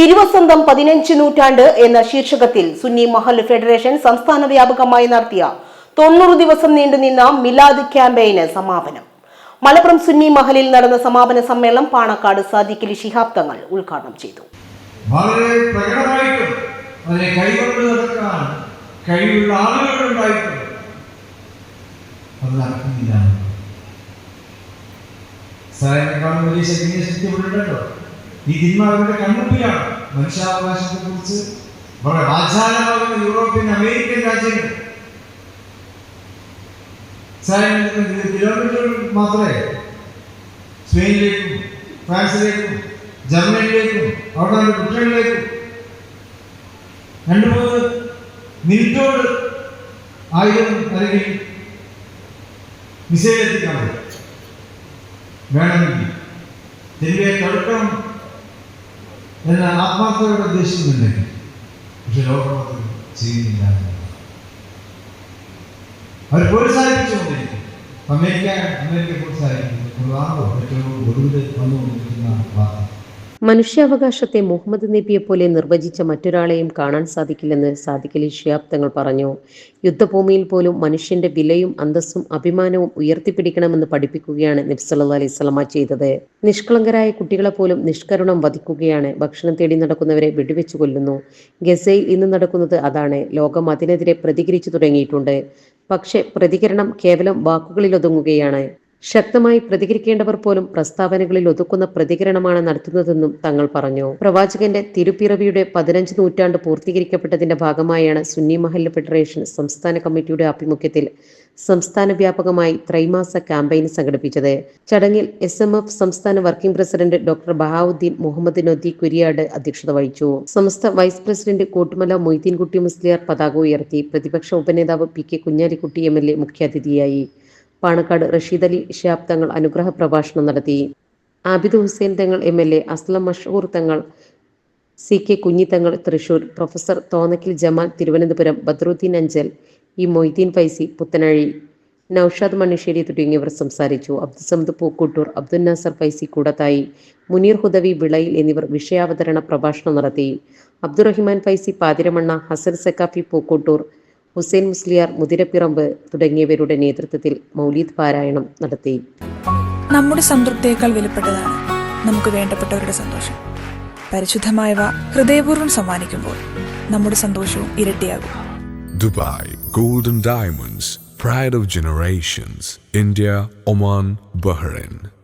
തിരുവസന്തം പതിനഞ്ച് നൂറ്റാണ്ട് എന്ന ശീർഷകത്തിൽ സുന്നി മഹൽ ഫെഡറേഷൻ സംസ്ഥാന വ്യാപകമായി നടത്തിയ തൊണ്ണൂറ് ദിവസം നീണ്ടുനിന്ന മിലാദ് ക്യാമ്പയിന് സമാപനം. മലപ്പുറം സുന്നി മഹലിൽ നടന്ന സമാപന സമ്മേളനം പാണക്കാട് സാദിഖലി ശിഹാബ് തങ്ങൾ ഉദ്ഘാടനം ചെയ്തു. വളരെ പ്രകടമായിട്ടും അതിനെ കൈകൊണ്ട് നടക്കാൻ കഴിവുള്ള ആളുകളുണ്ടായിട്ടുണ്ട് അത് നടക്കുന്നില്ല സാറിനെക്കാളും വലിയ ശക്തിയെ സത്യപ്പെടുന്നുണ്ടല്ലോ ഈ തിന്മ അവരുടെ കൺമുമ്പിലാണ് മനുഷ്യാവകാശത്തെ കുറിച്ച് വളരെ വാചാലമാകുന്ന യൂറോപ്യൻ അമേരിക്കൻ രാജ്യങ്ങൾ. കിലോമീറ്റർ മാത്രമേ സ്പെയിനിലേക്കും ഫ്രാൻസിലേക്കും ജർമ്മനിയിലേക്കും അവിടെ ബ്രിട്ടനിലേക്കും രണ്ടു മൂന്ന് മിനിറ്റോട് ആയിരം അല്ലെങ്കിൽ മിസൈൽ എത്തിക്കാൻ വേണമെങ്കിൽ. തിരികെ തടുക്കണം എന്ന ആത്മാർത്ഥതയോടെ ഉദ്ദേശിക്കുന്നുണ്ടെങ്കിൽ പക്ഷെ ലോകം അത് ചെയ്യുന്നില്ല എന്നുള്ളതാണ്. അവർ പ്രോത്സാഹിപ്പിച്ചുകൊണ്ടിരിക്കും അമേരിക്ക അമേരിക്ക പ്രോത്സാഹിപ്പിക്കുന്നു ഖുർആാനോ ഏറ്റവും ഒടുവിൽ വന്നുകൊണ്ടിരിക്കുന്ന വാർത്ത മനുഷ്യാവകാശത്തെ മുഹമ്മദ് നബിയെ പോലെ നിർവചിച്ച മറ്റൊരാളെയും കാണാൻ സാധിക്കില്ലെന്ന് സാദിഖലി ഷിയാബ് തങ്ങൾ പറഞ്ഞു. യുദ്ധഭൂമിയിൽ പോലും മനുഷ്യന്റെ വിലയും അന്തസ്സും അഭിമാനവും ഉയർത്തിപ്പിടിക്കണമെന്ന് പഠിപ്പിക്കുകയാണ് നബ്സല്ലാ അലൈഹി സ്വലമ ചെയ്തത്. നിഷ്കളങ്കരായ കുട്ടികളെ പോലും നിഷ്കരുണം വധിക്കുകയാണ്. ഭക്ഷണം തേടി നടക്കുന്നവരെ വെടിവെച്ചു കൊല്ലുന്നു. ഗസയിൽ ഇന്ന് നടക്കുന്നത് അതാണ്. ലോകം അതിനെതിരെ പ്രതികരിച്ചു തുടങ്ങിയിട്ടുണ്ട്. പക്ഷേ പ്രതികരണം കേവലം വാക്കുകളിൽ ഒതുങ്ങുകയാണ്. ശക്തമായി പ്രതികരിക്കേണ്ടവർ പോലും പ്രസ്താവനകളിൽ ഒതുക്കുന്ന പ്രതികരണമാണ് നടത്തുന്നതെന്നും തങ്ങൾ പറഞ്ഞു. പ്രവാചകന്റെ തിരുപ്പിറവിയുടെ പതിനഞ്ച് നൂറ്റാണ്ട് പൂർത്തീകരിക്കപ്പെട്ടതിന്റെ ഭാഗമായാണ് സുന്നി മഹല്ല് ഫെഡറേഷൻ സംസ്ഥാന കമ്മിറ്റിയുടെ ആഭിമുഖ്യത്തിൽ സംസ്ഥാന വ്യാപകമായി ത്രൈമാസ ക്യാമ്പയിൻ സംഘടിപ്പിച്ചത്. ചടങ്ങിൽ എസ് എം എഫ് സംസ്ഥാന working president doctor Bahauddin Muhammad Nadvi Kuriyad അധ്യക്ഷത വഹിച്ചു. സംസ്ഥ വൈസ് പ്രസിഡന്റ് കോട്ടുമല മൊയ്തീൻകുട്ടി മുസ്ലിയാർ പതാക ഉയർത്തി. പ്രതിപക്ഷ ഉപനേതാവ് P K Kunhalikutty M L A മുഖ്യാതിഥിയായി. പാണക്കാട് റഷീദ് അലി ഷിയാബ് തങ്ങൾ അനുഗ്രഹ പ്രഭാഷണം നടത്തി. Abid Hussain Thangal M L A Aslam Mashhoor Thangal C K Kunhithangal Thrissur professor Thonnakkal Jamal Thiruvananthapuram Badruddin Anchal E Moideen Faizy Puthanazhi Naushad Mannisseri തുടങ്ങിയവർ സംസാരിച്ചു. അബ്ദുസമദ് പൂക്കൂട്ടൂർ അബ്ദുൽ നാസർ ഫൈസി കൂടത്തായി മുനീർ ഹുദവി വിളയിൽ എന്നിവർ വിഷയാവതരണ പ്രഭാഷണം നടത്തി. അബ്ദുറഹിമാൻ ഫൈസി പാതിരമണ്ണ ഹസൻ സക്കാഫി പൂക്കൂട്ടൂർ ഹുസൈൻ മുസ്ലിയാർ മുതിരപ്പിറമ്പ് തുടങ്ങിയവരുടെ നേതൃത്വത്തിൽ മൗലീദ് പാരായണം നടത്തി. നമ്മുടെ സംതൃപ്തിയേക്കാൾ വിലപ്പെട്ടതാണ് നമുക്ക് വേണ്ടപ്പെട്ടവരുടെ സന്തോഷം. പരിശുദ്ധമായവ ഹൃദയപൂർവം സമ്മാനിക്കുമ്പോൾ നമ്മുടെ സന്തോഷവും ഇരട്ടിയാകും. Dubai golden diamonds pride of generations India Oman Bahrain.